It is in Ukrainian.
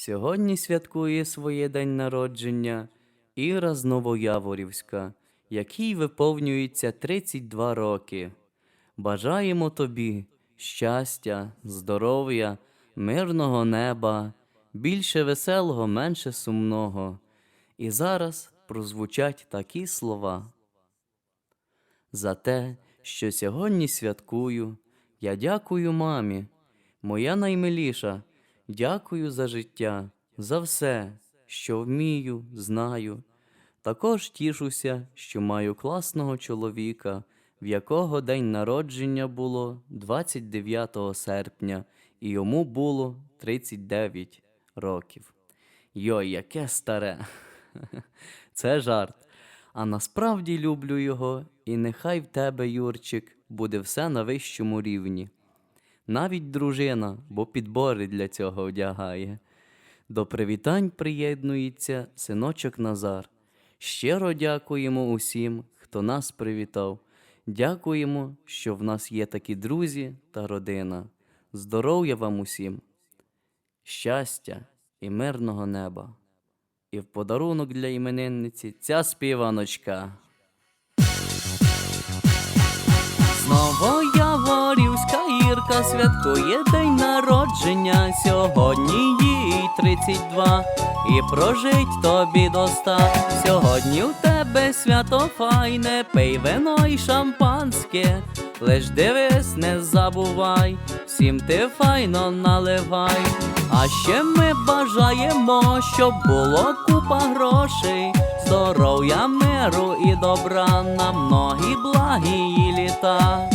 Сьогодні святкує своє день народження Іра з Новояворівська, якій виповнюється 32 роки. Бажаємо тобі щастя, здоров'я, мирного неба, більше веселого, менше сумного. І зараз прозвучать такі слова. За те, що сьогодні святкую, я дякую мамі, моя наймиліша, дякую за життя, за все, що вмію, знаю. Також тішуся, що маю класного чоловіка, в якого день народження було 29 серпня, і йому було 39 років. Йой, яке старе. Це жарт. А насправді люблю його, і нехай в тебе, Юрчик, буде все на вищому рівні. Навіть дружина, бо підбори для цього одягає. До привітань приєднується синочок Назар. Щиро дякуємо усім, хто нас привітав. Дякуємо, що в нас є такі друзі та родина. Здоров'я вам усім, щастя і мирного неба. І в подарунок для іменинниці ця співаночка. Знову Святкує день народження. Сьогодні їй 32 і прожить тобі до ста. Сьогодні у тебе свято файне, пий вино й шампанське. Лиш дивись, не забувай, всім ти файно наливай. А ще ми бажаємо, щоб було купа грошей, здоров'я, миру і добра на многі благі літа.